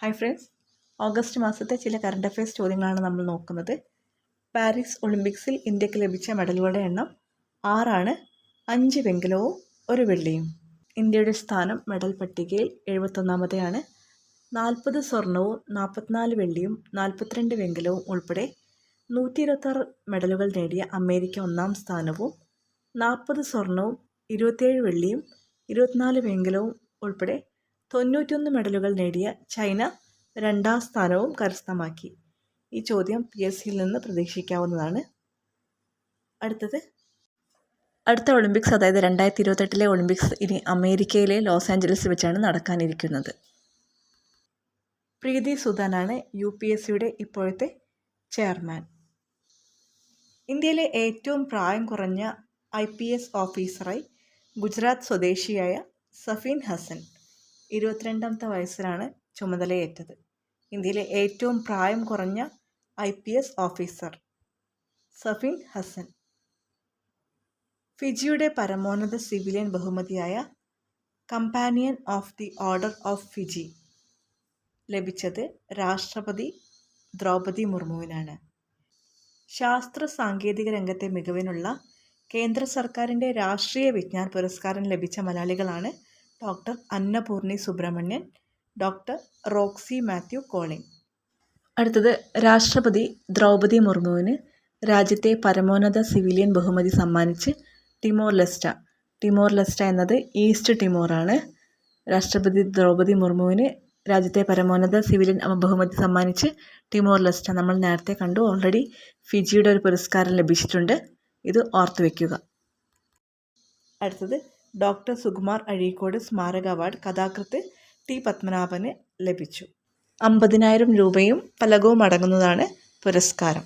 Hi friends August മാസത്തെ ചില current affairs ചോദ്യങ്ങളാണ് നമ്മൾ നോക്കുന്നത്. പാരീസ് ഒളിമ്പിക്സിൽ ഇന്ത്യയ്ക്ക് ലഭിച്ച മെഡലുകളുടെ എണ്ണം ആറാണ്. അഞ്ച് വെങ്കലവും ഒരു വെള്ളിയും. ഇന്ത്യയുടെ സ്ഥാനം മെഡൽ പട്ടികയിൽ എഴുപത്തൊന്നാമതെയാണ്. നാൽപ്പത് സ്വർണവും നാൽപ്പത്തിനാല് വെള്ളിയും നാൽപ്പത്തിരണ്ട് വെങ്കലവും ഉൾപ്പെടെ നൂറ്റി ഇരുപത്താറ് മെഡലുകൾ നേടിയ അമേരിക്ക ഒന്നാം സ്ഥാനവും നാൽപ്പത് സ്വർണവും ഇരുപത്തിയേഴ് വെള്ളിയും ഇരുപത്തിനാല് വെങ്കലവും ഉൾപ്പെടെ തൊണ്ണൂറ്റൊന്ന് മെഡലുകൾ നേടിയ ചൈന രണ്ടാം സ്ഥാനവും കരസ്ഥമാക്കി. ഈ ചോദ്യം പി എസ് സിയിൽ നിന്ന് പ്രതീക്ഷിക്കാവുന്നതാണ്. അടുത്തത്. അടുത്ത ഒളിമ്പിക്സ് അതായത് രണ്ടായിരത്തി ഇരുപത്തെട്ടിലെ ഒളിമ്പിക്സ് ഇനി അമേരിക്കയിലെ ലോസ് ആഞ്ചലസിൽ വെച്ചാണ് നടക്കാനിരിക്കുന്നത്. പ്രീതി സുധാനാണ് യു പി എസ് സിയുടെ ഇപ്പോഴത്തെ ചെയർമാൻ. ഇന്ത്യയിലെ ഏറ്റവും പ്രായം കുറഞ്ഞ ഐ പി എസ് ഓഫീസറായി ഗുജറാത്ത് സ്വദേശിയായ സഫീൻ ഹസൻ ഇരുപത്തിരണ്ടാമത്തെ വയസ്സിലാണ് ചുമതലയേറ്റത്. ഇന്ത്യയിലെ ഏറ്റവും പ്രായം കുറഞ്ഞ I P S officer Safeen Hasan. ഫിജിയുടെ പരമോന്നത സിവിലിയൻ ബഹുമതിയായ companion of the order of Fiji ലഭിച്ചത് രാഷ്ട്രപതി ദ്രൗപദി മുർമുവിനാണ്. ശാസ്ത്ര സാങ്കേതിക രംഗത്തെ മികവിനുള്ള കേന്ദ്ര സർക്കാരിന്റെ രാഷ്ട്രീയ വിജ്ഞാൻ പുരസ്കാരം ലഭിച്ച മലയാളികളാണ് doctor Annapurni Subramanian doctor റോക്സി Mathew calling. അടുത്തത് രാഷ്ട്രപതി ദ്രൗപദി മുർമുവിന് രാജ്യത്തെ പരമോന്നത സിവിലിയൻ ബഹുമതി സമ്മാനിച്ച് ടിമോർ ലെസ്റ്റ. ടിമോർ ലെസ്റ്റ എന്നത് ഈസ്റ്റ് ടിമോറാണ്. രാഷ്ട്രപതി ദ്രൗപദി മുർമുവിന് രാജ്യത്തെ പരമോന്നത സിവിലിയൻ ബഹുമതി സമ്മാനിച്ച് ടിമോർ ലെസ്റ്റ. നമ്മൾ നേരത്തെ കണ്ടു ഓൾറെഡി ഫിജിയുടെ ഒരു പുരസ്കാരം ലഭിച്ചിട്ടുണ്ട്. ഇത് ഓർത്തു വയ്ക്കുക അടുത്തത് ഡോക്ടർ സുകുമാർ അഴീക്കോട് സ്മാരക അവാർഡ് കഥാകൃത്ത് ടി പത്മനാഭന് ലഭിച്ചു. അമ്പതിനായിരം രൂപയും ഫലകവും അടങ്ങുന്നതാണ് പുരസ്കാരം.